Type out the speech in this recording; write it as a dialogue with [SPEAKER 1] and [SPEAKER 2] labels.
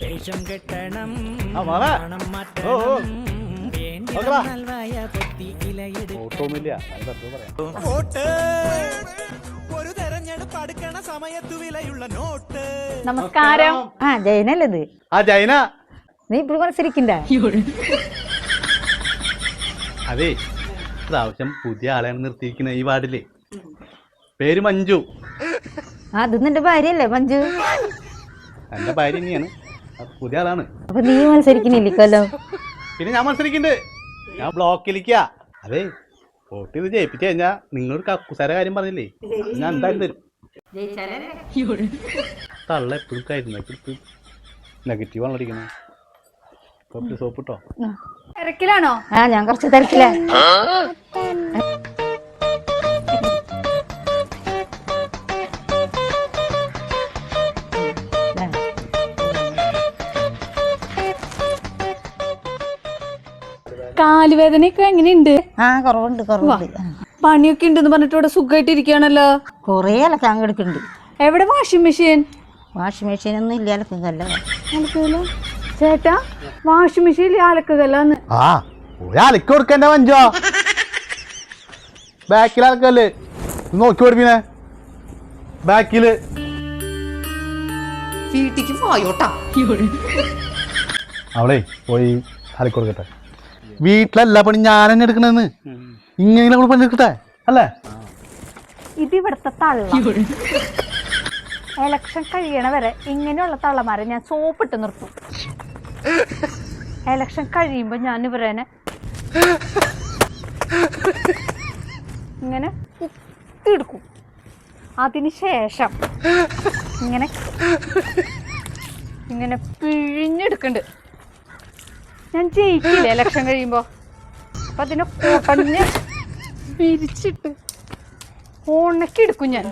[SPEAKER 1] വേഷം കെട്ടണം. പണം. മാറ്റണം ഒരു തെരഞ്ഞെടുപ്പ് അടുക്കണ സമയത്തു വിലയുള്ള നോട്ട്.
[SPEAKER 2] നമസ്കാരം. ആ ജയനല്ലത്.
[SPEAKER 3] ആ ജൈന
[SPEAKER 2] നീ ഇപ്പൊ മത്സരിക്കണ്ട
[SPEAKER 3] അതെ പ്രാവശ്യം പുതിയ ആളെയാണ് നിർത്തിയിരിക്കുന്നത് ഈ വാർഡിൽ. പേര് മഞ്ജു.
[SPEAKER 2] ആ അത് നിന്റെ ഭാര്യയല്ലേ മഞ്ജു?
[SPEAKER 3] എന്റെ ഭാര്യ അത് പുതിയ ആളാണ്.
[SPEAKER 2] അപ്പൊ നീ മത്സരിക്കുന്നില്ല
[SPEAKER 3] പിന്നെ ഞാൻ മത്സരിക്കുന്നുണ്ട്. ഞാൻ ബ്ലോക്കിലേക്കാ അതെ വോട്ട് ചെയ്ത് ജയിപ്പിച്ചു കഴിഞ്ഞാ നിങ്ങളൊരു കക്കുസാര കാര്യം പറഞ്ഞില്ലേ? ഞാൻ എന്തായാലും തരും. തള്ള എപ്പോഴും കരുന്നൊക്കെ നെഗറ്റീവ് ആണല്ലോ ഇരിക്കുന്നത് സോപ്പ് ഇട്ടോ?
[SPEAKER 4] തിരക്കിലാണോ
[SPEAKER 2] ആ ഞാൻ കുറച്ച് തിരക്കില്ല
[SPEAKER 4] കാലുവേദനയൊക്കെ എങ്ങനെയുണ്ട്?
[SPEAKER 2] ആ കുറവുണ്ട് കുറവുണ്ട്.
[SPEAKER 4] പണിയൊക്കെ ഉണ്ടെന്ന് പറഞ്ഞിട്ട് ഇവിടെ സുഖമായിട്ട് ഇരിക്കുകയാണല്ലോ
[SPEAKER 2] കുറേ അലക്കാൻ കിടക്കുന്നുണ്ട്.
[SPEAKER 4] എവിടെ വാഷിംഗ് മെഷീൻ?
[SPEAKER 2] വാഷിംഗ് മെഷീൻ ഒന്നും ഇല്ല അലക്കല്ല
[SPEAKER 4] അലക്കുകല്ലോ ചേട്ടാ വാഷിംഗ് മെഷീൻ അലക്കുകല്ലാന്ന്
[SPEAKER 3] ആ അലക്ക് കൊടുക്കണ്ട ബാക്കിൽ അലക്കല്ലേ? നോക്കി പഠിപ്പിനെ ബാക്കിൽ
[SPEAKER 5] വീട്ടിക്ക് പോയോട്ടാ.
[SPEAKER 3] അവളെ പോയി അലക്ക് കൊടുക്കട്ടെ. വീട്ടിലല്ല പണി ഞാൻ തന്നെ എടുക്കണെന്ന്? ഇങ്ങനെ നമ്മൾ പണി എടുക്കട്ടെ? അല്ലേ?
[SPEAKER 4] ഇത് ഇവിടുത്തെ തള്ള. എലക്ഷൻ കഴിയണ വരെ ഇങ്ങനെയുള്ള തള്ളമാരെ ഞാൻ സോപ്പിട്ട് നിർത്തും. എലക്ഷൻ കഴിയുമ്പോ ഞാൻ ഇവരനെ ഇങ്ങനെ കുത്തിയെടുക്കും അതിനുശേഷം ഇങ്ങനെ ഇങ്ങനെ പിഴിഞ്ഞെടുക്കണ്ട്. ഞാൻ ജയിക്കില്ലേ ഇലക്ഷൻ കഴിയുമ്പോ? അപ്പൊ അതിനെ കൊടഞ്ഞ് പിരിച്ചിട്ട് ഉണക്കി എടുക്കും ഞാൻ.